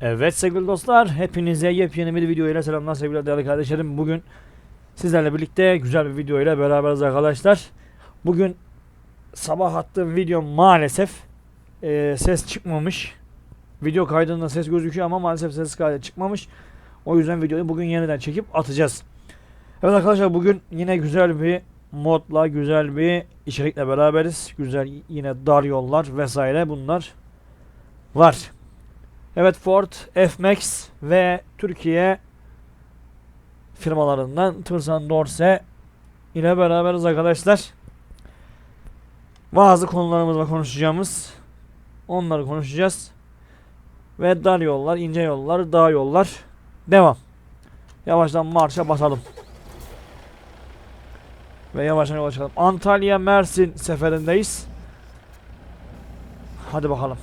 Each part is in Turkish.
Evet sevgili dostlar, hepinize yepyeni bir video ile selamlar sevgili değerli kardeşlerim. Bugün sizlerle birlikte güzel bir video ile beraberiz arkadaşlar. Bugün sabah attığım video maalesef e, ses çıkmamış. Video kaydında ses gözüküyor ama maalesef ses kaydı çıkmamış. O yüzden videoyu bugün yeniden çekip atacağız. Evet arkadaşlar bugün yine güzel bir modla, güzel bir içerikle beraberiz. Güzel yine dar yollar vesaire bunlar var. Evet Ford, F-Max ve Türkiye firmalarından Tırsan Dorse ile beraberiz arkadaşlar. Bazı konularımız var konuşacağımız. Onları konuşacağız. Ve dar yollar, ince yollar, dağ yollar. Devam. Yavaştan marşa basalım. Ve yavaştan yola çıkalım. Antalya Mersin seferindeyiz. Hadi bakalım.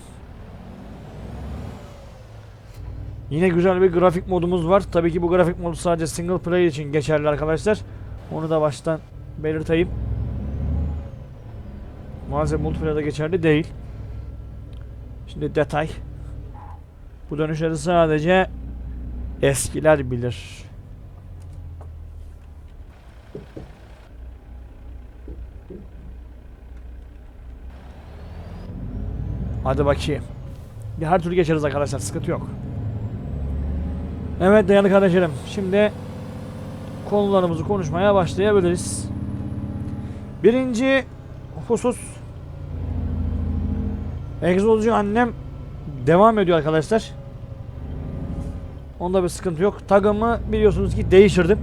Yine güzel bir grafik modumuz var. Tabii ki bu grafik modu sadece single player için geçerli arkadaşlar. Onu da baştan belirteyim. Maalesef multiplayer'da geçerli değil. Şimdi detay. Bu dönüşleri sadece eskiler bilir. Hadi bakayım. Ya her türlü geçeriz arkadaşlar. Sıkıntı yok. Evet değerli kardeşlerim. Şimdi konularımızı konuşmaya başlayabiliriz. Birinci husus egzozcu annem devam ediyor arkadaşlar. Onda bir sıkıntı yok. Tagımı biliyorsunuz ki değiştirdim.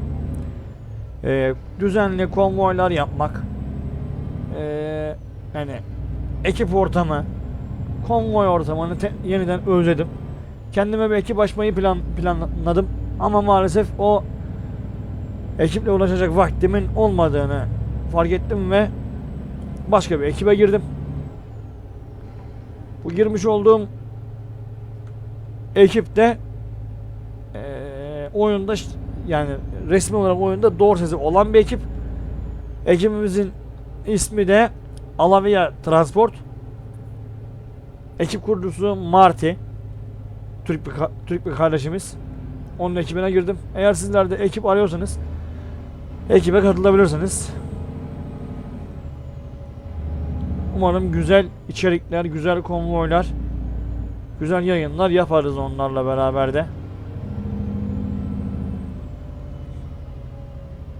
Ee, düzenli konvoylar yapmak. Ee, yani ekip ortamı, konvoy ortamını yeniden özledim. Kendime bir ekip açmayı plan planladım ama maalesef o ekiple ulaşacak vaktimin olmadığını fark ettim ve başka bir ekibe girdim. Bu girmiş olduğum ekipte eee oyunda yani resmi olarak oyunda Dorsesi olan bir ekip. Ekibimizin ismi de Alavia Transport. Ekip kurucusu Marty. Türk bir, Türk bir kardeşimiz. Onun ekibine girdim. Eğer sizler de ekip arıyorsanız ekibe katılabilirsiniz. Umarım güzel içerikler, güzel konvoylar, güzel yayınlar yaparız onlarla beraber de.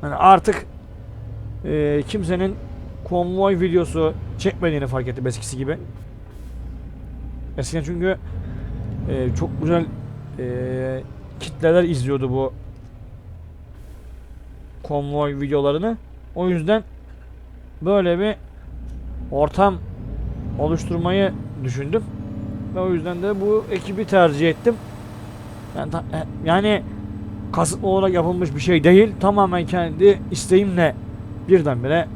Yani artık eee, kimsenin konvoy videosu çekmediğini fark ettim eskisi gibi. Eskiden çünkü ee, çok güzel ee, kitleler izliyordu bu konvoy videolarını. O yüzden böyle bir ortam oluşturmayı düşündüm. Ve o yüzden de bu ekibi tercih ettim. Yani, e, yani kasıtlı olarak yapılmış bir şey değil. Tamamen kendi isteğimle birdenbire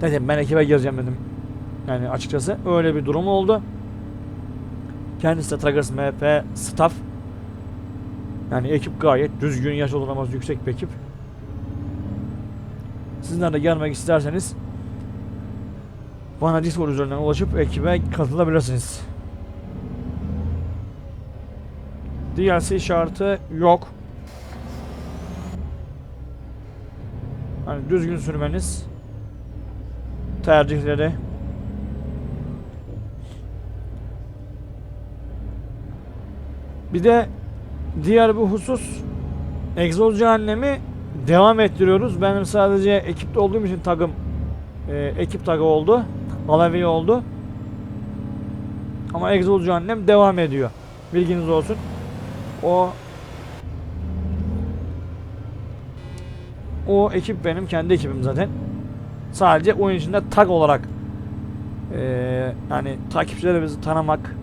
dedim ben ekibe gireceğim dedim. Yani açıkçası öyle bir durum oldu. Kendisi de Traggers MP staff. Yani ekip gayet düzgün, yaş ortalaması yüksek bir ekip. Sizler de gelmek isterseniz bana Discord üzerinden ulaşıp ekibe katılabilirsiniz. DLC şartı yok. Hani düzgün sürmeniz tercihleri Bir de diğer bir husus egzoz cehennemi devam ettiriyoruz. Benim sadece ekipte olduğum için tagım e, ekip tagı oldu. Alavi oldu. Ama egzoz cehennem devam ediyor. Bilginiz olsun. O o ekip benim kendi ekibim zaten. Sadece oyun içinde tag olarak e, yani takipçilerimizi tanımak,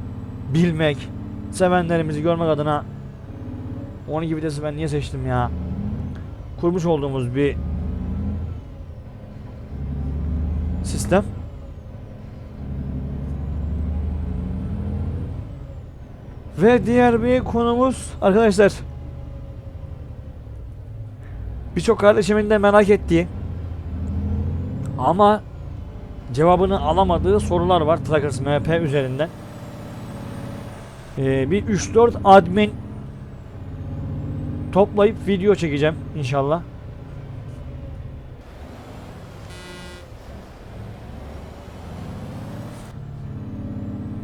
bilmek, sevenlerimizi görmek adına 12 vitesi ben niye seçtim ya? Kurmuş olduğumuz bir sistem. Ve diğer bir konumuz arkadaşlar birçok kardeşimin de merak ettiği ama cevabını alamadığı sorular var Trackers MP üzerinden. Ee, bir 3-4 admin toplayıp video çekeceğim inşallah.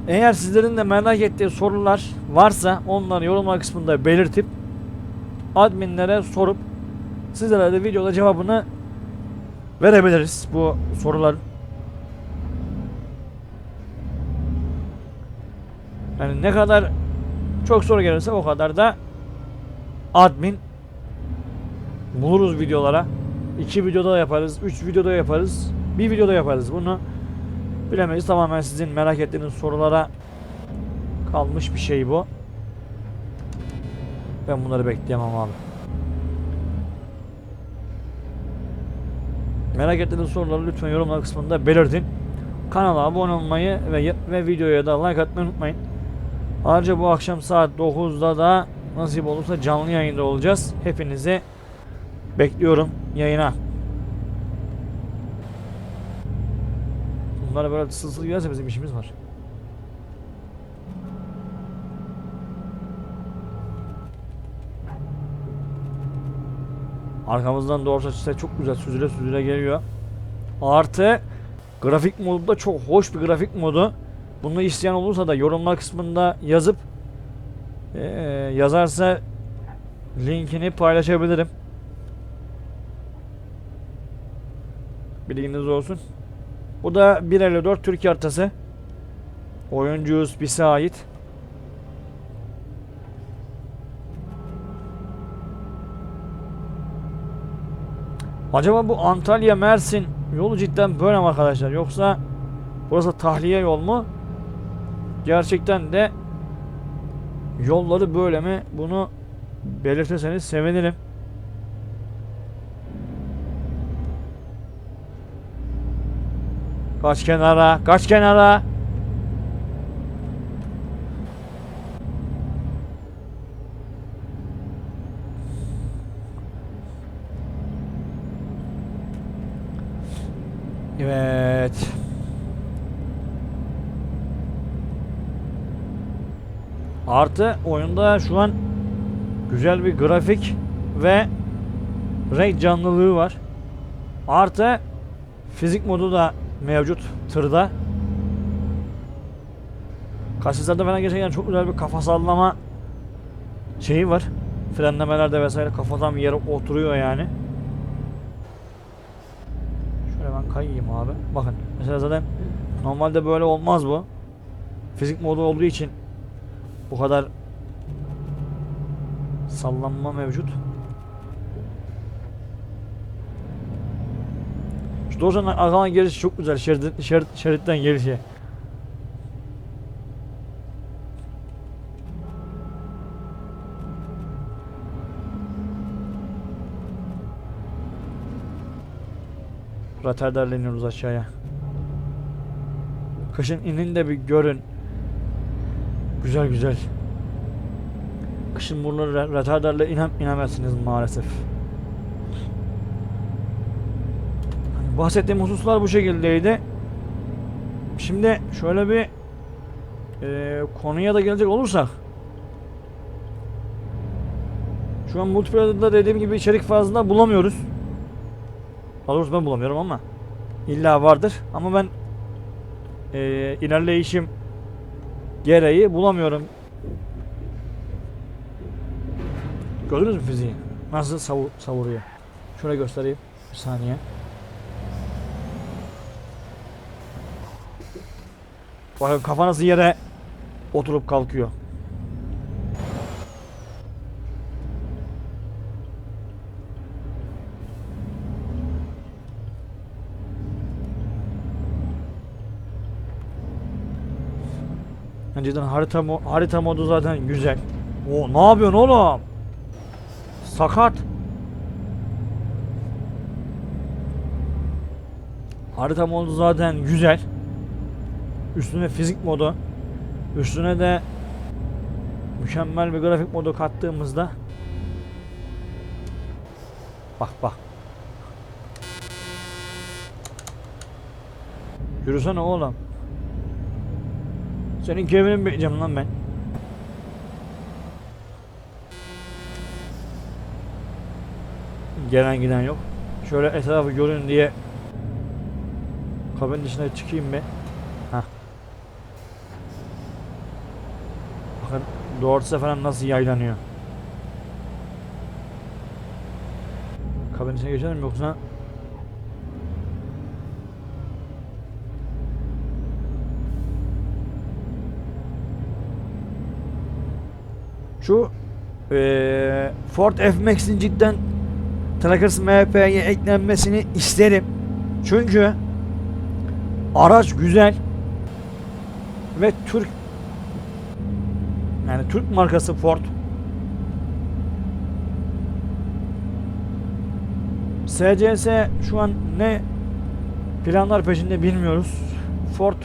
Eğer sizlerin de merak ettiği sorular varsa onları yorumlar kısmında belirtip adminlere sorup sizlere de videoda cevabını verebiliriz bu soruların. Yani ne kadar çok soru gelirse o kadar da admin buluruz videolara. İki videoda da yaparız, üç videoda yaparız, bir videoda yaparız. Bunu bilemeyiz. Tamamen sizin merak ettiğiniz sorulara kalmış bir şey bu. Ben bunları bekleyemem abi. Merak ettiğiniz soruları lütfen yorumlar kısmında belirtin. Kanala abone olmayı ve, ve videoya da like atmayı unutmayın. Ayrıca bu akşam saat 9'da da nasip olursa canlı yayında olacağız. Hepinizi bekliyorum yayına. Bunlara böyle sılsıl giderse bizim işimiz var. Arkamızdan doğrusu size çok güzel süzüle süzüle geliyor. Artı grafik modu da çok hoş bir grafik modu. Bunu isteyen olursa da yorumlar kısmında yazıp eee, yazarsa linkini paylaşabilirim. Bilginiz olsun. Bu da 1.54 Türkiye haritası. Oyuncuyuz bize ait. Acaba bu Antalya Mersin yolu cidden böyle mi arkadaşlar yoksa burası tahliye yol mu? Gerçekten de yolları böyle mi? Bunu belirtirseniz sevinirim. Kaç kenara, kaç kenara. Evet. Artı oyunda şu an güzel bir grafik ve renk canlılığı var. Artı fizik modu da mevcut tırda. Kasislarda falan gerçekten çok güzel bir kafa sallama şeyi var. Frenlemelerde vesaire kafadan bir yere oturuyor yani. Şöyle ben kayayım abi. Bakın mesela zaten normalde böyle olmaz bu. Fizik modu olduğu için bu kadar sallanma mevcut. Şu Dozan'ın arkadan gelişi çok güzel. Şerit, şerit, şeritten gelişi. Rotterdar'la iniyoruz aşağıya. Kışın inin de bir görün. Güzel güzel. Kışın buraları retardarla inem, inemezsiniz maalesef. Hani bahsettiğim hususlar bu şekildeydi. Şimdi şöyle bir e, konuya da gelecek olursak şu an multiplayer'da dediğim gibi içerik fazla bulamıyoruz. Daha ben bulamıyorum ama illa vardır. Ama ben e, ilerleyişim gereği bulamıyorum. Gördünüz mü fiziği? Nasıl savu savuruyor? Şöyle göstereyim. Bir saniye. Bakın kafa nasıl yere oturup kalkıyor. Önceden harita mo harita modu zaten güzel. O ne yapıyorsun oğlum? Sakat. Harita modu zaten güzel. Üstüne fizik modu. Üstüne de mükemmel bir grafik modu kattığımızda Bak bak. Yürüsene oğlum. Senin kevini bekleyeceğim lan ben. Gelen giden yok. Şöyle etrafı görün diye kabin dışına çıkayım bir. Hah. Bakın doğrultusu falan nasıl yaylanıyor. Kabin içine geçelim yoksa Şu eee Ford F-Max'in cidden Trackers MHP'ye eklenmesini isterim. Çünkü araç güzel ve Türk yani Türk markası Ford SCS şu an ne planlar peşinde bilmiyoruz. Ford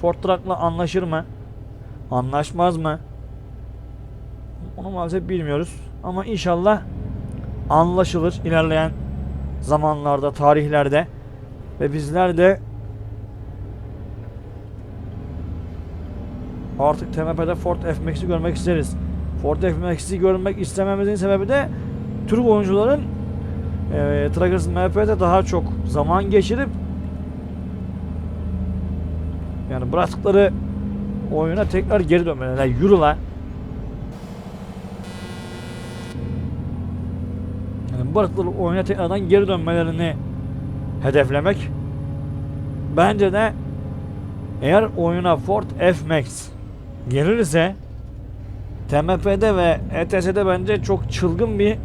Ford Truck'la anlaşır mı? Anlaşmaz mı? Onu maalesef bilmiyoruz. Ama inşallah anlaşılır ilerleyen zamanlarda, tarihlerde ve bizler de artık TMP'de Ford F-Max'i görmek isteriz. Ford F-Max'i görmek istememizin sebebi de Türk oyuncuların e, Trackers MHP'de daha çok zaman geçirip yani bıraktıkları oyuna tekrar geri dönmeleri. Yani yürü bıraktıkları oyuna tekrardan geri dönmelerini hedeflemek. Bence de eğer oyuna Ford F-Max gelirse TMP'de ve ETS'de bence çok çılgın bir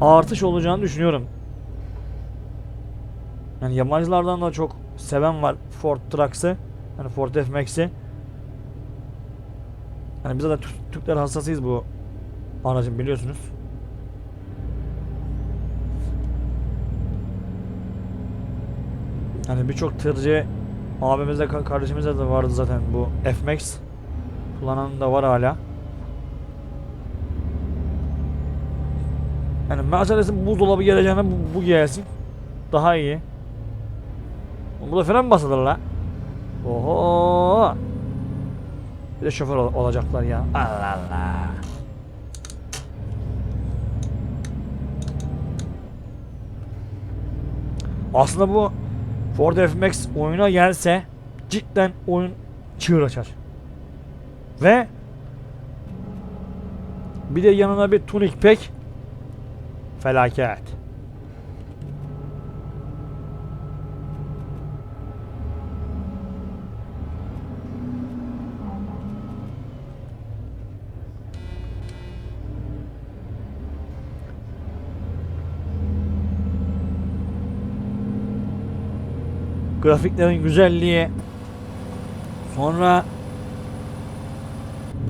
artış olacağını düşünüyorum. Yani yabancılardan da çok seven var Ford Trucks'ı. Yani Ford F-Max'i. Yani biz Türk- Türkler hassasıyız bu aracın biliyorsunuz. Hani birçok tırcı abimizde ka- kardeşimizde de vardı zaten bu F-Max. Kullanan da var hala. Yani Mercedes'in buzdolabı geleceğine bu, bu gelsin. Daha iyi. Bu da fren basılır la. Oho. Bir de şoför ol- olacaklar ya. Allah Allah. Aslında bu Ford F-Max oyuna gelse cidden oyun çığır açar. Ve bir de yanına bir tuning pack felaket. Grafiklerin güzelliği sonra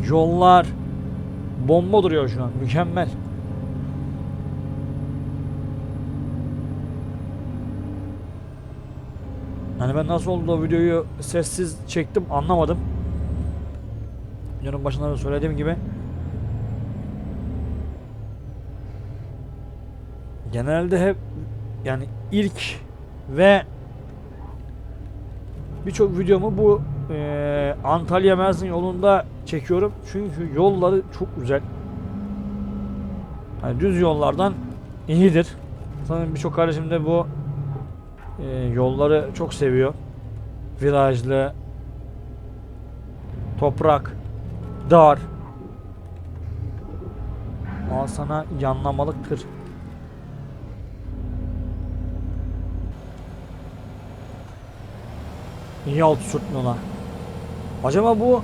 yollar bomba duruyor şu an mükemmel. Yani ben nasıl oldu o videoyu sessiz çektim anlamadım. Videonun başında da söylediğim gibi. Genelde hep yani ilk ve birçok videomu bu eee, Antalya Mersin yolunda çekiyorum. Çünkü yolları çok güzel. Hani düz yollardan iyidir. Sanırım birçok kardeşim de bu eee, yolları çok seviyor. Virajlı, toprak, dar. Al sana yanlamalık tır. Niye altı sürtmüyorlar? Acaba bu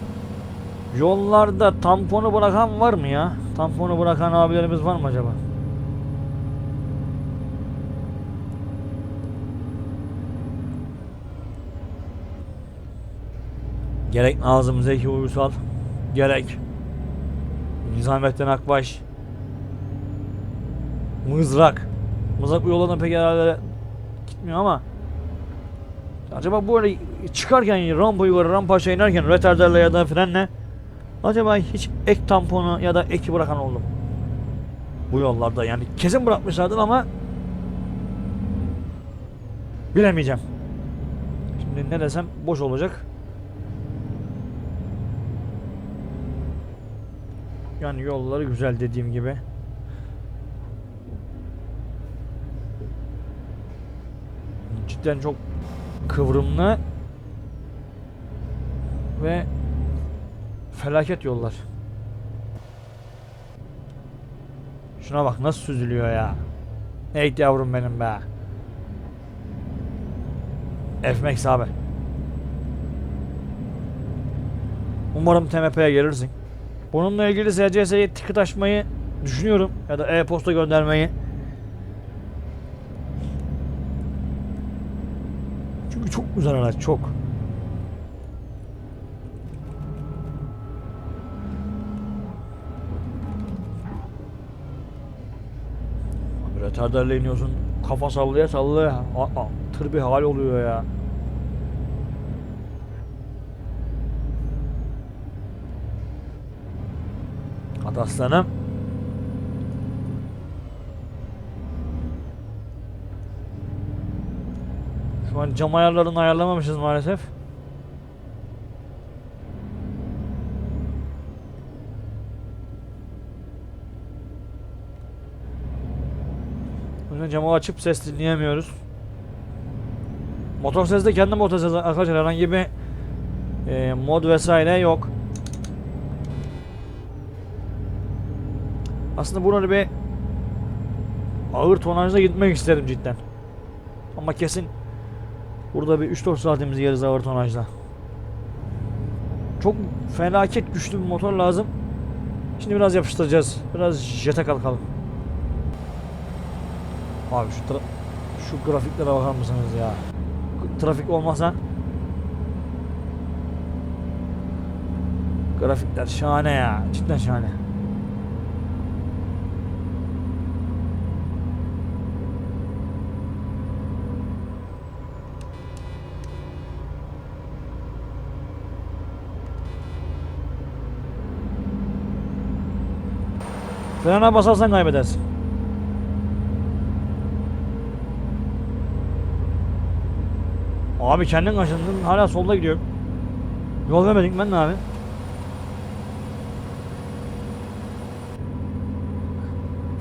yollarda tamponu bırakan var mı ya? Tamponu bırakan abilerimiz var mı acaba? Gerek Nazım Zeki Uysal, gerek Nizamettin Akbaş, Mızrak. Mızrak bu yollardan pek herhalde gitmiyor ama Acaba bu öyle çıkarken rampa yukarı rampa aşağı inerken retarderle ya da frenle acaba hiç ek tamponu ya da eki bırakan oldu mu? Bu yollarda yani kesin bırakmışlardır ama bilemeyeceğim. Şimdi ne desem boş olacak. Yani yolları güzel dediğim gibi. Cidden çok kıvrımlı ve felaket yollar. Şuna bak nasıl süzülüyor ya. Ey yavrum benim be. F-Max abi. Umarım TMP'ye gelirsin. Bununla ilgili SCS'ye ticket açmayı düşünüyorum. Ya da e-posta göndermeyi. Güzel araç çok. Retarderle iniyorsun. Kafa sallaya sallaya. Aa, tır bir hal oluyor ya. Hadi aslanım. Şu an cam ayarlarını ayarlamamışız maalesef. O camı açıp ses dinleyemiyoruz. Motor sesi de kendi motor sesi arkadaşlar herhangi bir e, mod vesaire yok. Aslında bunu bir ağır tonajla gitmek isterim cidden. Ama kesin burada bir 3-4 saatimizi yeriz ağır tonajla. Çok felaket güçlü bir motor lazım. Şimdi biraz yapıştıracağız. Biraz jete kalkalım. Abi şu şu grafiklere bakar mısınız ya? Trafik olmasa Grafikler şahane ya. Cidden şahane. Frene basarsan kaybedersin. Abi kendin kaçındın hala solda gidiyorum. Yol vermedik ben ne abi?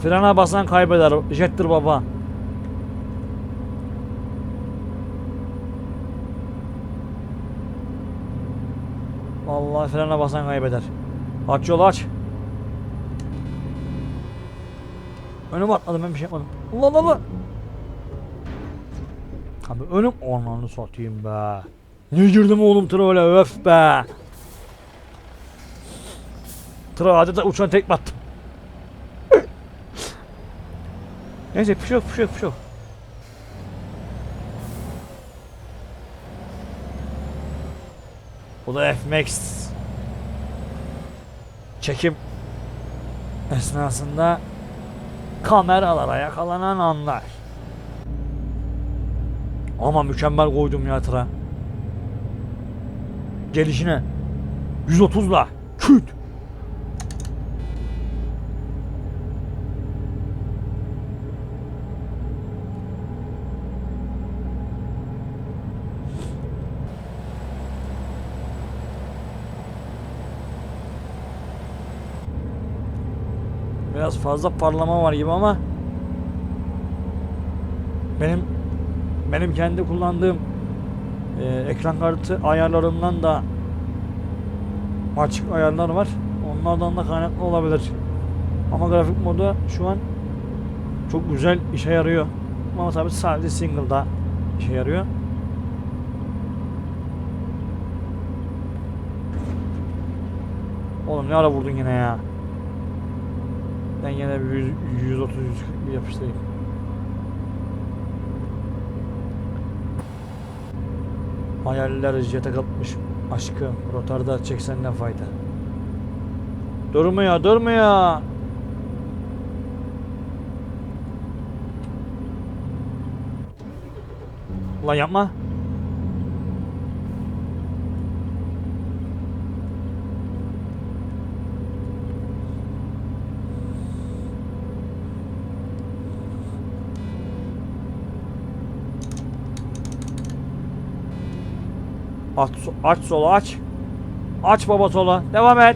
Frene basan kaybeder. Jettir baba. Vallahi frene basan kaybeder. Aç yolu aç. Önüme atladım ben bir şey yapmadım. Allah Allah Allah. Abi önüm ormanını satayım be. Ne girdim oğlum tıra öyle öf be. Tıra adeta uçan tek battım. Neyse bir şey yok bir şey yok bir şey. Bu da F-Max. Çekim esnasında kameralara yakalanan anlar. Ama mükemmel koydum ya tıra. Gelişine 130'la küt. Biraz fazla parlama var gibi ama benim benim kendi kullandığım e, ekran kartı ayarlarından da açık ayarlar var. Onlardan da kaynaklı olabilir. Ama grafik modu şu an çok güzel işe yarıyor. Ama tabi sadece single'da işe yarıyor. Oğlum ne ara vurdun yine ya? Ben yine bir 100, 130 140 bir yapıştırayım. Hayaller jete kapmış aşkım. Rotarda çeksen ne fayda. Durmuyor durmuyor. Ulan yapma. Aç, aç sola aç. Aç baba sola. Devam et.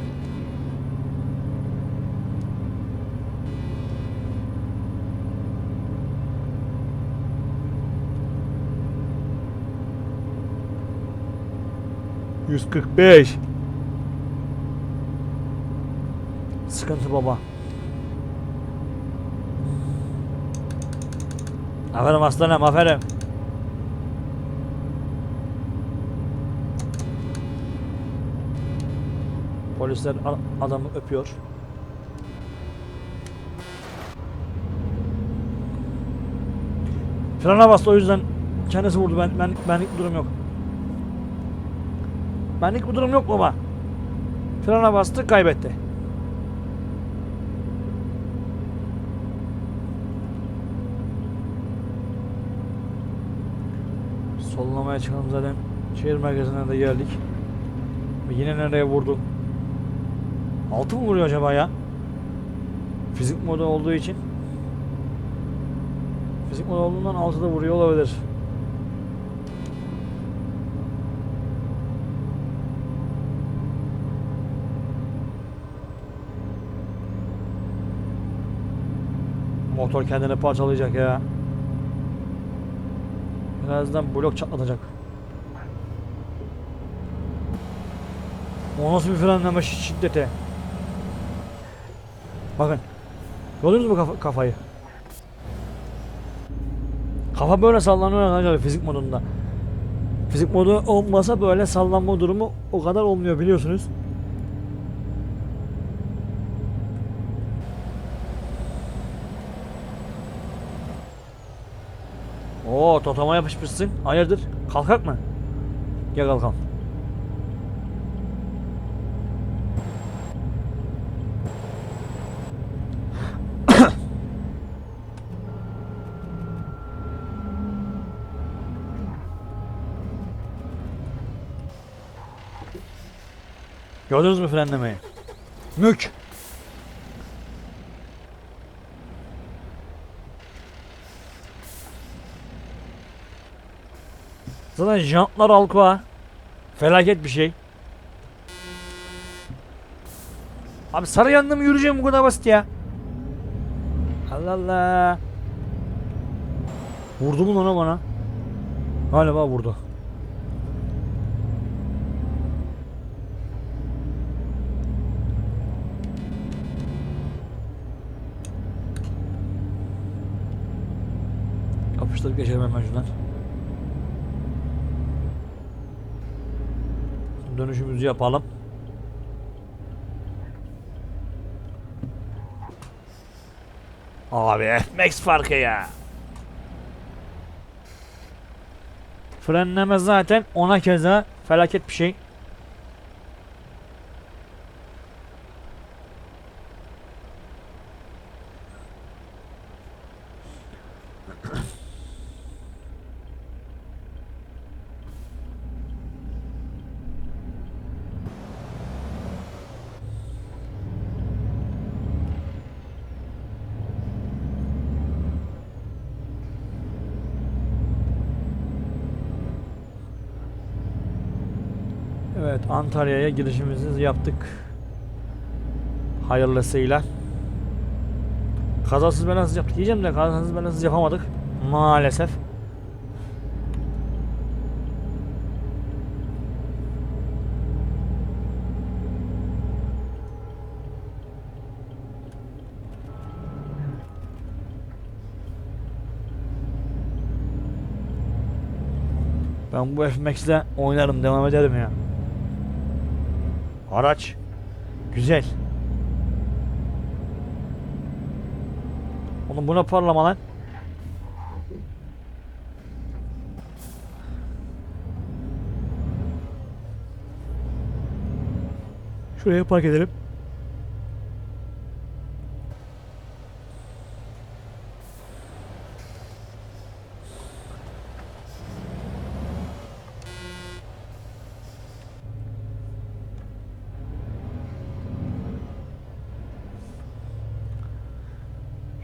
...145... Sıkıntı baba. Aferin aslanım aferin. Polisler adamı öpüyor. Frene bastı o yüzden kendisi vurdu. Ben, ben benlik bir durum yok. Benlik bir durum yok baba. Frene bastı kaybetti. Sollamaya çıkalım zaten. Şehir merkezine de geldik. Yine nereye vurdu? Altı mı vuruyor acaba ya? Fizik modu olduğu için. Fizik modu olduğundan altı da vuruyor olabilir. Motor kendini parçalayacak ya. Birazdan blok çatlatacak. O nasıl bir frenleme şi- şiddeti? Bakın. Gördünüz mü kafa- kafayı? Kafa böyle sallanıyor arkadaşlar fizik modunda. Fizik modu olmasa böyle sallanma durumu o kadar olmuyor biliyorsunuz. Oo totama yapışmışsın. Hayırdır? Kalkak mı? Gel kalkalım. Gördünüz mü frenlemeyi? Mük. Zaten jantlar alkoa. Felaket bir şey. Abi sarı yanında mı yürüyeceğim bu kadar basit ya? Allah Allah. Vurdu mu lan o bana? Galiba vurdu. Geçelim hemen şuradan. Dönüşümüzü yapalım. Abi F-Max farkı ya. Frenleme zaten ona keza felaket bir şey. Evet Antalya'ya girişimizi yaptık. Hayırlısıyla. Kazasız belasız yaptık diyeceğim de kazasız belasız yapamadık. Maalesef. Ben bu F-Max'le oynarım, devam ederim ya. Araç. Güzel. Oğlum buna parlama lan. Şuraya park edelim.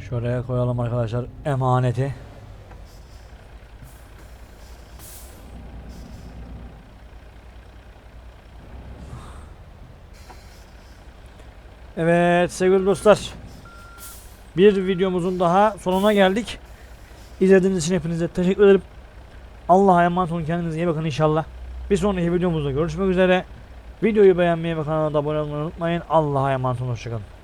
Şuraya koyalım arkadaşlar emaneti. Evet sevgili dostlar. Bir videomuzun daha sonuna geldik. İzlediğiniz için hepinize teşekkür ederim. Allah'a emanet olun kendinize iyi bakın inşallah. Bir sonraki videomuzda görüşmek üzere. Videoyu beğenmeyi ve kanala da abone olmayı unutmayın. Allah'a emanet olun. Hoşçakalın.